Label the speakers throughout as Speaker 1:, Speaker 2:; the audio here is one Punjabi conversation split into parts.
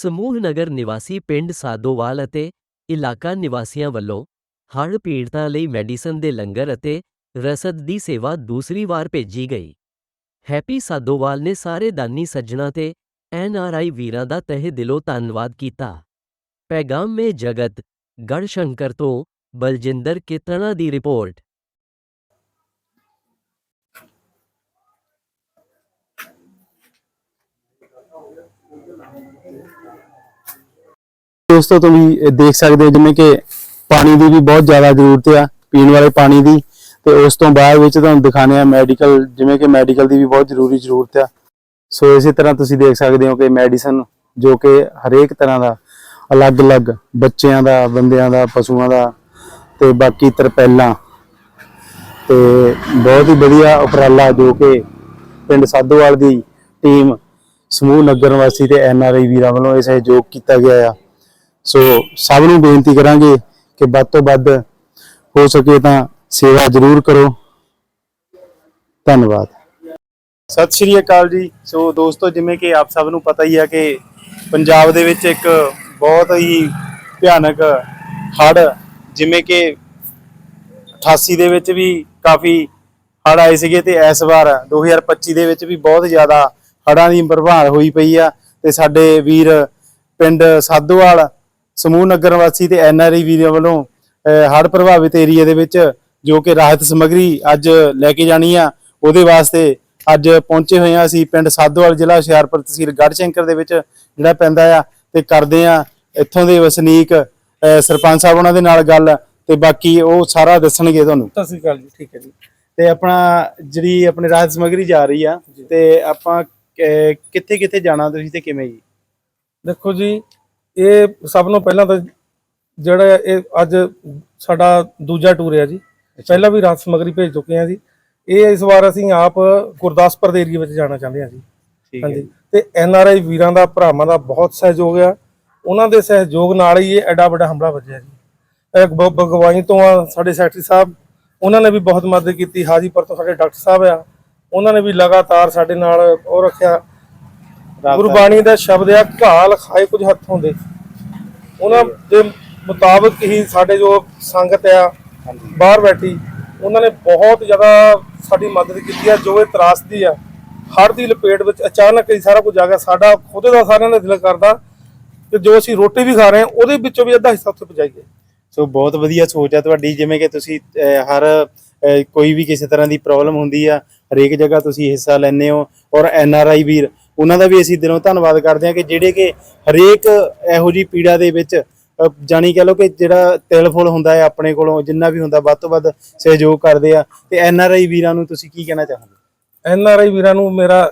Speaker 1: ਸਮੂਹ ਨਗਰ ਨਿਵਾਸੀ ਪਿੰਡ ਸਾਦੋਵਾਲ ਅਤੇ ਇਲਾਕਾ ਨਿਵਾਸੀਆਂ ਵੱਲੋਂ ਹੜ੍ਹ ਪੀੜਤਾਂ ਲਈ ਮੈਡੀਸਨ ਦੇ ਲੰਗਰ ਅਤੇ ਰਸਦ ਦੀ ਸੇਵਾ ਦੂਸਰੀ ਵਾਰ ਭੇਜੀ ਗਈ। ਹੈਪੀ ਸਾਦੋਵਾਲ ਨੇ ਸਾਰੇ ਦਾਨੀ ਸੱਜਣਾ ਤੇ ਐਨਆਰਆਈ ਵੀਰਾਂ ਦਾ ਤਹਿ ਦਿਲੋਂ ਧੰਨਵਾਦ ਕੀਤਾ। ਪੈਗਾਮ ਮੇ ਜਗਤ ਗੜਸ਼ੰਕਰ ਤੋਂ ਬਲਜਿੰਦਰ ਕੀਰਤਨਾ ਦੀ ਰਿਪੋਰਟ।
Speaker 2: ਦੋਸਤੋ, ਤੁਸੀਂ ਦੇਖ ਸਕਦੇ ਹੋ ਜਿਵੇਂ ਕਿ ਪਾਣੀ ਦੀ ਵੀ ਬਹੁਤ ਜ਼ਿਆਦਾ ਜ਼ਰੂਰਤ ਆ, ਪੀਣ ਵਾਲੇ ਪਾਣੀ ਦੀ। ਤੇ ਉਸ ਤੋਂ ਬਾਅਦ ਵਿੱਚ ਤੁਹਾਨੂੰ ਦਿਖਾਣੇ ਆ ਮੈਡੀਕਲ, ਜਿਵੇਂ ਕਿ ਮੈਡੀਕਲ ਦੀ ਵੀ ਬਹੁਤ ਜ਼ਰੂਰੀ ਜ਼ਰੂਰਤ ਆ। ਸੋ ਇਸੇ ਤਰ੍ਹਾਂ ਤੁਸੀਂ ਦੇਖ ਸਕਦੇ ਹੋ ਕਿ ਮੈਡੀਸਨ ਜੋ ਕਿ ਹਰੇਕ ਤਰ੍ਹਾਂ ਦਾ, ਅਲੱਗ-ਅਲੱਗ ਬੱਚਿਆਂ ਦਾ, ਬੰਦਿਆਂ ਦਾ, ਪਸ਼ੂਆਂ ਦਾ ਤੇ ਬਾਕੀ ਤਰਪੈਲਾਂ ਤੇ ਬਹੁਤ ਹੀ ਵਧੀਆ ਉਪਰਾਲਾ ਜੋ ਕਿ ਪਿੰਡ ਸਾਧੋਵਾਲ ਦੀ ਟੀਮ ਸਮੂਹ ਨਗਰ ਨਿਵਾਸੀ ਤੇ ਐਨਆਰਆਈ ਵੀਰਾਂ ਵੱਲੋਂ ਇਹ ਸਹਿਯੋਗ ਕੀਤਾ ਗਿਆ ਆ। ਸੋ ਸਭ ਨੂੰ ਬੇਨਤੀ ਕਰਾਂਗੇ ਕਿ ਵੱਧ ਤੋਂ ਵੱਧ ਹੋ ਸਕੇ ਤਾਂ ਸੇਵਾ ਜ਼ਰੂਰ ਕਰੋ। ਧੰਨਵਾਦ। ਸਤਿ ਸ਼੍ਰੀ ਅਕਾਲ ਜੀ। ਸੋ ਦੋਸਤੋ, ਜਿਵੇਂ ਕਿ ਆਪ ਸਭ ਨੂੰ ਪਤਾ ਹੀ ਆ ਕਿ ਪੰਜਾਬ ਦੇ ਵਿੱਚ ਇੱਕ ਬਹੁਤ ਹੀ ਭਿਆਨਕ ਹੜ੍ਹ, ਜਿਵੇਂ ਕਿ 88 ਦੇ ਵਿੱਚ ਵੀ ਕਾਫੀ ਹੜ੍ਹ ਆਏ ਸੀਗੇ ਤੇ ਇਸ ਵਾਰ 2025 ਦੇ ਵਿੱਚ ਵੀ ਬਹੁਤ ਜ਼ਿਆਦਾ ਹੜ੍ਹਾਂ ਦੀ ਪ੍ਰਭਾਵ ਹੋਈ ਪਈ ਆ ਤੇ ਸਾਡੇ ਵੀਰ ਪਿੰਡ ਸਾਧੋਵਾਲ ਸਮੂਹ ਨਗਰ ਵਾਸੀ ਤੇ ਐਨਆਰਆਈ ਵੀਰਾਂ ਵੱਲੋਂ ਹੜ੍ਹ ਪ੍ਰਭਾਵਿਤ ਏਰੀਆ ਦੇ ਵਿੱਚ ਜੋ ਕਿ ਰਾਹਤ ਸਮੱਗਰੀ ਅੱਜ ਲੈ ਕੇ ਜਾਣੀ ਆ ਉਹਦੇ ਵਾਸਤੇ ਅੱਜ ਪਹੁੰਚੇ ਹੋਏ ਆ ਅਸੀਂ ਪਿੰਡ ਸਾਧੋਵਾਲ ਜ਼ਿਲ੍ਹਾ ਹੁਸ਼ਿਆਰਪੁਰ ਤਹਿਸੀਲ ਗੜ੍ਹਸ਼ੰਕਰ ਦੇ ਵਿੱਚ ਜਿਹੜਾ ਪੈਂਦਾ ਆ ਤੇ ਕਰਦੇ ਆ ਇੱਥੋਂ ਦੇ ਵਸਨੀਕ ਸਰਪੰਚ ਸਾਹਿਬ ਉਹਨਾਂ ਦੇ ਨਾਲ ਗੱਲ ਤੇ ਬਾਕੀ ਉਹ ਸਾਰਾ ਦੱਸਣਗੇ ਤੁਹਾਨੂੰ।
Speaker 3: ਸਤਿ ਸ਼੍ਰੀ ਅਕਾਲ ਜੀ ਠੀਕ ਹੈ ਜੀ।
Speaker 2: ਤੇ ਆਪਣਾ ਜਿਹੜੀ ਆਪਣੀ ਰਾਹਤ ਸਮੱਗਰੀ ਜਾ ਰਹੀ ਆ ਤੇ ਆਪਾਂ ਕਿੱਥੇ ਕਿੱਥੇ ਜਾਣਾ ਤੁਸੀਂ ਤੇ ਕਿਵੇਂ ਜੀ?
Speaker 3: ਦੇਖੋ ਜੀ ਇਹ ਸਭ ਨੂੰ ਪਹਿਲਾਂ ਤਾਂ ਜਿਹੜਾ ਇਹ ਅੱਜ ਸਾਡਾ ਦੂਜਾ ਟੂਰ ਹੈ ਜੀ। ਪਹਿਲਾਂ ਵੀ ਰਾਤ ਸਮਗਰੀ ਭੇਜ ਚੁੱਕੇ ਹਾਂ ਜੀ। ਇਹ ਇਸ ਵਾਰ ਅਸੀਂ ਆਪ ਗੁਰਦਾਸਪੁਰ ਦੇ ਏਰੀਆ ਵਿੱਚ ਜਾਣਾ ਚਾਹੁੰਦੇ ਹਾਂ ਜੀ।
Speaker 2: ਠੀਕ ਹੈ
Speaker 3: ਤੇ ਐਨ ਆਰ ਆਈ ਵੀਰਾਂ ਦਾ ਭਰਾਵਾਂ ਦਾ ਬਹੁਤ ਸਹਿਯੋਗ ਆ। ਉਹਨਾਂ ਦੇ ਸਹਿਯੋਗ ਨਾਲ ਹੀ ਇਹ ਐਡਾ ਵੱਡਾ ਹਮਲਾ ਵੱਜਿਆ ਜੀ। ਬਗਵਾਈ ਤੋਂ ਆ ਸਾਡੇ ਸੈਕਟਰੀ ਸਾਹਿਬ। ਉਹਨਾਂ ਨੇ ਵੀ ਬਹੁਤ ਮਦਦ ਕੀਤੀ। ਹਾਜੀਪੁਰ ਤੋਂ ਸਾਡੇ ਡਾਕਟਰ ਸਾਹਿਬ ਆ। ਉਹਨਾਂ ਨੇ ਵੀ ਲਗਾਤਾਰ ਸਾਡੇ ਨਾਲ ਉਹ ਰੱਖਿਆ। ਗੁਰਬਾਣੀ ਦਾ ਸ਼ਬਦ ਆ ਘਾਲ ਖਾਏ ਕੁਝ ਹੱਥੋਂ ਦੇ ਉਹਨਾਂ ਦੇ ਮੁਤਾਬਕ ਹੀ ਸਾਡੇ ਜੋ ਸੰਗਤ ਆ ਬਾਹਰ ਬੈਠੀ ਉਹਨਾਂ ਨੇ ਬਹੁਤ ਜ਼ਿਆਦਾ ਸਾਡੀ ਮਦਦ ਕੀਤੀ ਆ ਜੋ ਇਹ ਤਰਾਸਦੀ ਆ। ਹੜ੍ਹ ਦੀ ਲਪੇਟ ਵਿੱਚ ਅਚਾਨਕ ਹੀ ਸਾਰਾ ਕੁਝ ਆ ਗਿਆ। ਸਾਡਾ ਖੁਦ ਦਾ ਸਾਰਿਆਂ ਦਾ ਦਿਲ ਕਰਦਾ ਕਿ ਜੋ ਅਸੀਂ ਰੋਟੀ ਵੀ ਖਾ ਰਹੇ ਹਾਂ ਉਹਦੇ ਵਿੱਚੋਂ ਵੀ ਅੱਧਾ ਹਿੱਸਾ ਉੱਥੇ ਪਹੁੰਚਾਈਏ।
Speaker 2: ਸੋ ਬਹੁਤ ਵਧੀਆ ਸੋਚ ਆ ਤੁਹਾਡੀ ਜਿਵੇਂ ਕਿ ਤੁਸੀਂ ਹਰ ਕੋਈ ਵੀ ਕਿਸੇ ਤਰ੍ਹਾਂ ਦੀ ਪ੍ਰੋਬਲਮ ਹੁੰਦੀ ਆ ਹਰੇਕ ਜਗ੍ਹਾ ਤੁਸੀਂ ਹਿੱਸਾ ਲੈਂਦੇ ਹੋ ਔਰ ਐਨ ਆਰ ਆਈ ਵੀਰ ਉਹਨਾਂ ਦਾ ਵੀ ਅਸੀਂ ਦਿਲੋਂ ਧੰਨਵਾਦ ਕਰਦੇ ਹਾਂ ਕਿ ਜਿਹੜੇ ਕਿ ਹਰੇਕ ਇਹੋ ਜੀ ਪੀੜਾ ਦੇ ਵਿੱਚ ਅਹ, ਜਾਣੀ ਕਹ ਲਓ ਕਿ ਜਿਹੜਾ ਤਿਲ ਫੁੱਲ ਹੁੰਦਾ ਹੈ ਆਪਣੇ ਕੋਲੋਂ ਜਿੰਨਾ ਵੀ ਹੁੰਦਾ ਵੱਧ ਤੋਂ ਵੱਧ ਸਹਿਯੋਗ ਕਰਦੇ ਆ ਤੇ ਐਨ ਆਰ ਆਈ ਵੀਰਾਂ ਨੂੰ ਤੁਸੀਂ ਕੀ ਕਹਿਣਾ ਚਾਹੋਗੇ?
Speaker 3: ਐਨ ਆਰ ਆਈ ਵੀਰਾਂ ਨੂੰ ਮੇਰਾ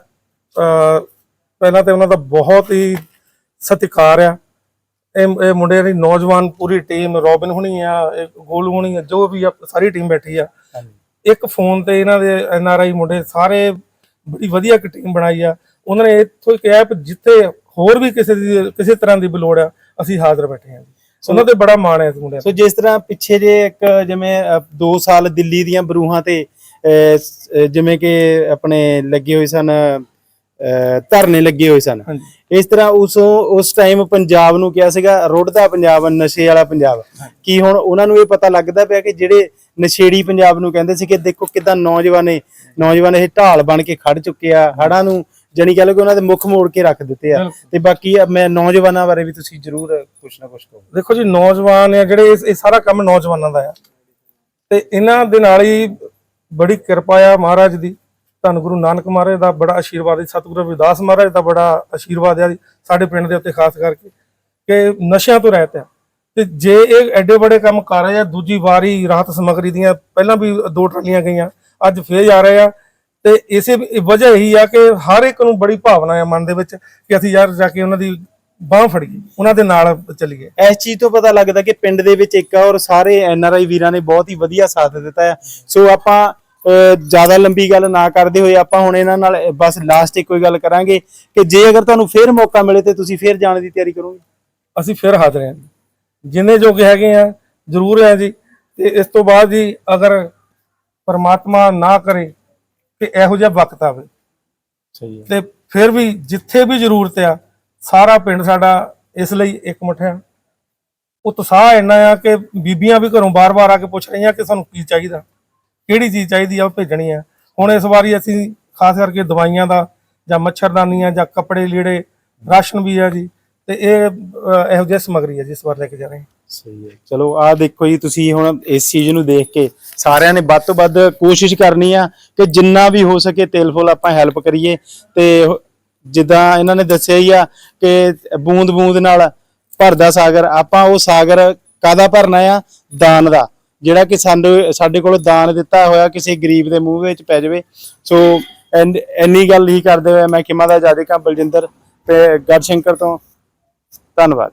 Speaker 3: ਪਹਿਲਾਂ ਤੇ ਉਹਨਾਂ ਦਾ ਬਹੁਤ ਹੀ ਸਤਿਕਾਰ ਆ। ਇਹ ਇਹ ਮੁੰਡੇ ਦੀ ਨੌਜਵਾਨ ਪੂਰੀ ਟੀਮ ਰੋਬਿਨ ਹੁਣੀ ਆ ਗੋਲੂ ਹੁਣੀ ਆ ਜੋ ਵੀ ਆ ਸਾਰੀ ਟੀਮ ਬੈਠੀ ਆ। ਇੱਕ ਫੋਨ ਤੇ ਇਹਨਾਂ ਦੇ ਐਨ ਆਰ ਆਈ ਮੁੰਡੇ ਸਾਰੇ ਬੜੀ ਵਧੀਆ ਇੱਕ ਟੀਮ ਬਣਾਈ ਆ। ਉਹਨਾਂ ਨੇ ਇੱਥੋਂ ਕਿਹਾ ਕਿ ਜਿੱਥੇ ਹੋਰ ਵੀ ਕਿਸੇ ਦੀ ਕਿਸੇ ਤਰ੍ਹਾਂ ਦੀ ਵੀ ਲੋੜ ਆ ਅਸੀਂ ਹਾਜ਼ਰ ਬੈਠੇ ਹਾਂ ਉਹਨਾਂ ਤੇ ਬੜਾ ਮਾਣ ਹੈ ਇਸ ਮੁੰਡਿਆਂ
Speaker 2: ਸੋ ਜਿਸ ਤਰ੍ਹਾਂ ਪਿੱਛੇ ਜੇ ਇੱਕ ਜਿਵੇਂ 2 ਸਾਲ ਦਿੱਲੀ ਦੀਆਂ ਬਰੂਹਾਂ ਤੇ ਜਿਵੇਂ ਕਿ ਆਪਣੇ ਲੱਗੇ ਹੋਏ ਸਨ ਧਰਨੇ ਲੱਗੇ ਹੋਏ ਸਨ। ਇਸ ਤਰ੍ਹਾਂ ਉਸ ਉਸ ਟਾਈਮ ਪੰਜਾਬ ਨੂੰ ਕਿਹਾ ਸੀਗਾ ਰੁੜਦਾ ਪੰਜਾਬ ਨਸ਼ੇ ਵਾਲਾ ਪੰਜਾਬ। ਕੀ ਹੁਣ ਉਹਨਾਂ ਨੂੰ ਇਹ ਪਤਾ ਲੱਗਦਾ ਪਿਆ ਕਿ ਜਿਹੜੇ ਨਸ਼ੇੜੀ ਪੰਜਾਬ ਨੂੰ ਕਹਿੰਦੇ ਸੀ ਕਿ ਦੇਖੋ ਕਿਦਾਂ ਨੌਜਵਾਨੇ ਨੌਜਵਾਨ ਇਹ ਢਾਲ ਬਣ ਕੇ ਖੜ ਚੁੱਕੇ ਆ ਹੜਾਂ ਨੂੰ ਜਾਣੀ ਕਹ ਲਓ ਕਿ ਉਹਨਾਂ ਦੇ ਮੁੱਖ ਮੋੜ ਕੇ ਰੱਖ ਦਿੱਤੇ ਆ। ਤੇ ਬਾਕੀ ਮੈਂ ਨੌਜਵਾਨਾਂ ਬਾਰੇ ਵੀ ਤੁਸੀਂ ਜ਼ਰੂਰ ਕੁਛ ਨਾ ਕੁਛ ਕਹੋ
Speaker 3: ਦੇਖੋ ਜੀ ਨੌਜਵਾਨ ਆ ਜਿਹੜੇ ਇਹ ਸਾਰਾ ਕੰਮ ਨੌਜਵਾਨਾਂ ਦਾ ਆ। ਤੇ ਇਹਨਾਂ ਦੇ ਨਾਲ ਹੀ ਬੜੀ ਕਿਰਪਾ ਆ ਮਹਾਰਾਜ ਦੀ। ਧੰਨ ਗੁਰੂ ਨਾਨਕ ਮਹਾਰਾਜ ਦਾ ਬੜਾ ਆਸ਼ੀਰਵਾਦ ਹੈ, ਸਤਿਗੁਰੂ ਰਵਿਦਾਸ ਮਹਾਰਾਜ ਦਾ ਬੜਾ ਆਸ਼ੀਰਵਾਦ ਹੈ ਸਾਡੇ ਪਿੰਡ ਦੇ ਉੱਤੇ ਖਾਸ ਕਰਕੇ ਕਿ ਨਸ਼ਿਆਂ ਤੋਂ ਰਹਿਤ ਆ ਤੇ ਜੇ ਇਹ ਐਡੇ ਬੜੇ ਕੰਮ ਕਰ ਰਹੇ ਆ, ਦੂਜੀ ਵਾਰੀ ਰਾਹਤ ਸਮਗਰੀ ਦੀਆਂ ਪਹਿਲਾਂ ਵੀ ਦੋ ਟਰਾਲੀਆਂ ਗਈਆਂ, ਅੱਜ ਫੇਰ ਜਾ ਰਹੇ ਆ। ਤੇ ਇਸੇ ਵਜ੍ਹਾ ਇਹੀ ਆ ਕਿ ਹਰ ਇੱਕ ਨੂੰ ਬੜੀ ਭਾਵਨਾ ਆ ਮਨ ਦੇ ਵਿੱਚ ਕਿ ਅਸੀਂ ਯਾਰ ਜਾ ਕੇ ਉਹਨਾਂ ਦੀ ਬਾਹ ਫੜੀਏ ਉਹਨਾਂ ਦੇ ਨਾਲ ਚੱਲੀਏ
Speaker 2: ਇਸ ਚੀਜ਼ ਤੋਂ ਪਤਾ ਲੱਗਦਾ ਕਿ ਪਿੰਡ ਦੇ ਵਿੱਚ ਇੱਕ ਔਰ ਸਾਰੇ ਐਨ ਆਰ ਆਈ ਵੀਰਾਂ ਨੇ ਬਹੁਤ ਹੀ ਵਧੀਆ ਸਾਥ ਦਿੱਤਾ ਹੈ ਸੋ ਆਪਾਂ ਜ਼ਿਆਦਾ ਲੰਬੀ ਗੱਲ ਨਾ ਕਰਦੇ ਹੋਏ ਆਪਾਂ ਹੁਣ ਇਹਨਾਂ ਨਾਲ ਬਸ ਲਾਸਟ ਇੱਕ ਕੋਈ ਗੱਲ ਕਰਾਂਗੇ ਕਿ ਜੇ ਅਗਰ ਤੁਹਾਨੂੰ ਫੇਰ ਮੌਕਾ ਮਿਲੇ ਤੇ ਤੁਸੀਂ ਫੇਰ ਜਾਣ ਦੀ ਤਿਆਰੀ ਕਰੋਗੇ।
Speaker 3: ਅਸੀਂ ਫਿਰ ਹਾਜ਼ਰ ਹਾਂ ਜੀ। ਜਿੰਨੇ ਜੋਗੇ ਹੈਗੇ ਆ ਜ਼ਰੂਰ ਹੈ ਜੀ। ਤੇ ਇਸ ਤੋਂ ਬਾਅਦ ਜੀ ਅਗਰ ਪਰਮਾਤਮਾ ਨਾ ਕਰੇ ਕਿ ਇਹੋ ਜਿਹਾ ਵਕਤ ਆਵੇ।
Speaker 2: ਸਹੀ ਹੈ।
Speaker 3: ਤੇ ਫਿਰ ਵੀ ਜਿੱਥੇ ਵੀ ਜ਼ਰੂਰਤ ਆ ਸਾਰਾ ਪਿੰਡ ਸਾਡਾ ਇਸ ਲਈ ਇੱਕ ਮੁੱਠਿਆ ਉਤਸ਼ਾਹ ਇੰਨਾ ਆ ਕਿ ਬੀਬੀਆਂ ਵੀ ਘਰੋਂ ਬਾਰ-ਬਾਰ ਆ ਕੇ ਪੁੱਛ ਰਹੀਆਂ ਕਿ ਸਾਨੂੰ ਕੀ ਚਾਹੀਦਾ। ਕਿਹੜੀ ਚੀਜ਼ ਚਾਹੀਦੀ ਆ ਉਹ ਭੇਜਣੀ ਆ। ਹੁਣ ਇਸ ਵਾਰੀ ਅਸੀਂ ਖਾਸ ਕਰਕੇ ਦਵਾਈਆਂ ਦਾ ਜਾਂ ਮੱਛਰਦਾਨੀਆਂ ਜਾਂ ਕੱਪੜੇ ਲੀੜੇ, ਰਾਸ਼ਨ ਵੀ ਆ ਜੀ, ਤੇ ਇਹ ਇਹੋ ਜਿਹੀ ਸਮੱਗਰੀ ਹੈ ਜਿਸ ਵਾਰ ਲੈ ਕੇ ਜਾ ਰਹੇ ਹਾਂ।
Speaker 2: ਸਹੀ ਹੈ। ਚਲੋ, ਆਹ ਦੇਖੋ ਜੀ, ਤੁਸੀਂ ਹੁਣ ਇਸ ਚੀਜ਼ ਨੂੰ ਦੇਖ ਕੇ ਸਾਰਿਆਂ ਨੇ ਵੱਧ ਤੋਂ ਵੱਧ ਕੋਸ਼ਿਸ਼ ਕਰਨੀ ਆ ਕਿ ਜਿੰਨਾ ਵੀ ਹੋ ਸਕੇ ਤੇਲ ਫੁੱਲ ਆਪਾਂ ਹੈਲਪ ਕਰੀਏ। ਤੇ ਜਿੱਦਾਂ ਇਹਨਾਂ ਨੇ ਦੱਸਿਆ ਹੀ ਆ ਕਿ ਬੂੰਦ ਬੂੰਦ ਨਾਲ ਭਰਦਾ ਸਾਗਰ, ਆਪਾਂ ਉਹ ਸਾਗਰ ਕਾਦਾ ਭਰਨਾ ਆ? ਦਾਨ ਦਾ। ਜਿਹੜਾ ਕਿ ਸਾਨੂੰ, ਸਾਡੇ ਕੋਲ ਦਾਨ ਦਿੱਤਾ ਹੋਇਆ ਕਿਸੇ ਗਰੀਬ ਦੇ ਮੂੰਹ ਵਿੱਚ ਪੈ ਜਾਵੇ। ਸੋ ਐਨ- ਇੰਨੀ ਗੱਲ ਹੀ ਕਰਦੇ ਹੋਏ ਮੈਂ ਕਿਮਾ ਦਾ ਜਾਦੇ ਕਾ ਬਲਜਿੰਦਰ ਤੇ ਗੜਸ਼ੰਕਰ ਤੋਂ। ਧੰਨਵਾਦ।